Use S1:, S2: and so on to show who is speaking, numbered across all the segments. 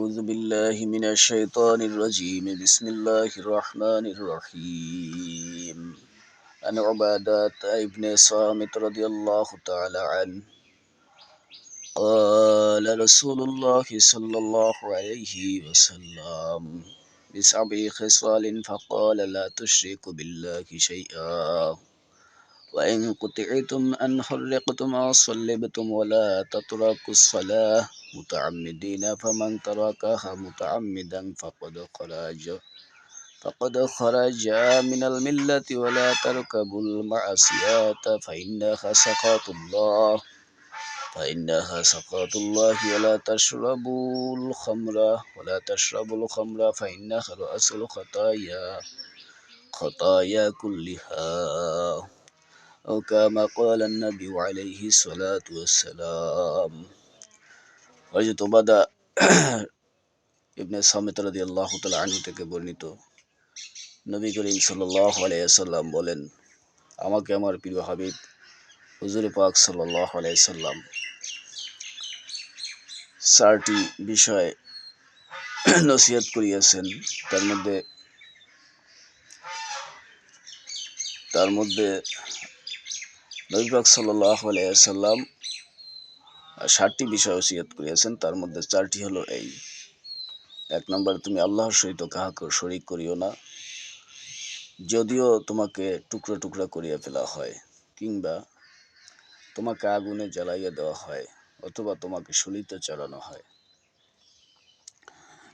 S1: أعوذ بالله من الشيطان الرجيم. بسم الله الرحمن الرحيم. عن عبادة ابن صامت رضي الله تعالى عنه. قال رسول الله صلى الله عليه وسلم بسبع خصال فقال لا تشرك بالله شيئا. وإن قطعتم أن حرقتم أو صلبتم ولا تتركوا الصلاة متعمدين فمن تركها متعمدا فقد خرج فقد خرج من الملة ولا تركبوا المعصيات فإنها سخط الله فإنها سخط الله ولا تشربوا الخمر ولا تشربوا الخمر فإنها رأس الخطايا خطايا كلها. أو كما قال النبي عليه الصلاة والسلام হযরত উবাদা ইবনে সামিত রাদিয়াল্লাহু তাআলা আনহু থেকে বর্ণিত নবী করিম সাল্লাল্লাহু আলাইহি সাল্লাম বলেন আমাকে আমার প্রিয় হাবিব হুজুর পাক সাল্লাল্লাহু আলাইহি সাল্লাম চারটি বিষয় নসিহত করিয়াছেন তার মধ্যে তার মধ্যে নবী পাক সাল্লাল্লাহু আলাইহি সাল্লাম ষাটটি বিষয় ওসিয়ত করিয়াছেন। তার মধ্যে চারটি হলো এই। এক নম্বর, তুমি আল্লাহর সহিত কাহাকে শরিক করিও না। যদিও তোমাকে টুকরো টুকরা করিয়া ফেলা হয়, কিংবা তোমাকে আগুনে জ্বালাইয়া দেওয়া হয়, অথবা তোমাকে শুলিতে চালানো হয়।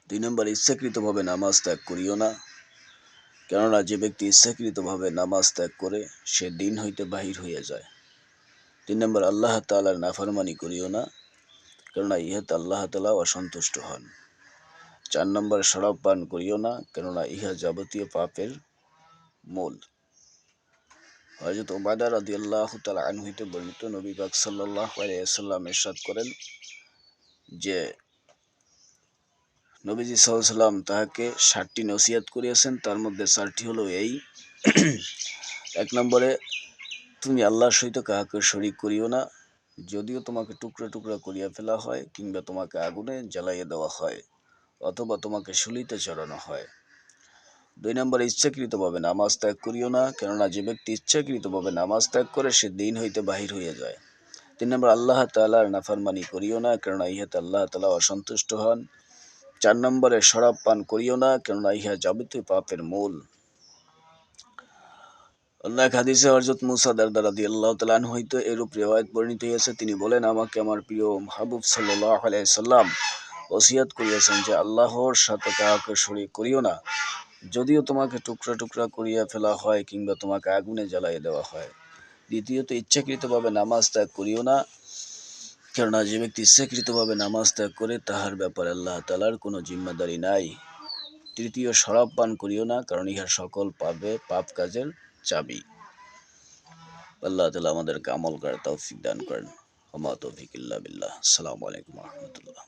S1: দুই নম্বর, ইচ্ছাকৃতভাবে নামাজ ত্যাগ করিও না। কেননা যে ব্যক্তি ইচ্ছাকৃতভাবে নামাজ ত্যাগ করে, সে দিন হইতে বাহির হইয়া যায়। তিন নম্বর, আল্লাহ তালার নাফরমানি করিও না, কেননা ইহাতে আল্লাহ তালা অসন্তুষ্ট হন। চার নম্বর শরাব পান করিও না, কেননা ইহা যাবতীয় পাপের মূল। হজরত ওবাদা রাদি আল্লাহ তালা আনহিতে বর্ণিত নবী বাক সাল্লাহ আলাইসাল্লাম এরশাদ করেন যে নবীজি সাল্লাম তাহাকে ষাটটি নসিয়াত করিয়াছেন। তার মধ্যে চারটি হলো এই। এক নম্বরে, তুমি আল্লাহর সহিত কাহাকে শরিক করিও না। যদিও তোমাকে টুকরা টুকরা করিয়া ফেলা হয় কিংবা তোমাকে আগুনে জ্বালাইয়া দেওয়া হয় অথবা তোমাকে শুলিতে চড়ানো হয়। দুই নম্বরে, ইচ্ছাকৃতভাবে নামাজ ত্যাগ করিও না, কেননা যে ব্যক্তি ইচ্ছাকৃতভাবে নামাজ ত্যাগ করে সে দিন হইতে বাহির হইয়া যায়। তিন নম্বর, আল্লাহ তালার নাফারমানি করিও না, কেননা ইহাতে আল্লাহ তালা অসন্তুষ্ট হন। চার নম্বরে শরাব পান করিও না, কেননা ইহা যাবতীয় পাপের মূল। আল্লাহ হাদিসে হজরত মুসা দারদা রাদি আল্লাহ তালান হইতে এরূপ রেওয়ায়ত বর্ণিত হয়েছে তিনি বলেন, আমাকে আমার প্রিয় মাহবুব সাল্লাহ আলাইসাল্লাম ওসিয়াত করিয়াছেন যে, আল্লাহর সাথে কাহাকে শরীর করিও না। যদিও তোমাকে টুকরা টুকরা করিয়া ফেলা হয় কিংবা তোমাকে আগুনে জ্বালাইয়া দেওয়া হয়। দ্বিতীয়ত, ইচ্ছাকৃতভাবে নামাজ ত্যাগ করিও না। কেননা যে ব্যক্তি স্বীকৃতভাবে নামাজ ত্যাগ করে, তাহার ব্যাপারে আল্লাহ তালার কোনো জিম্মাদারি নাই। তৃতীয়, শরাব পান করিও না, কারণ ইহা সকল পাবে পাপ কাজের চাবি। আল্লাহ তালা আমাদেরকে আমল করার তৌফিক দান করেন। আমা তৌফিক ইল্লা বিল্লাহ। আসসালামু আলাইকুম রহমতুল্লাহ।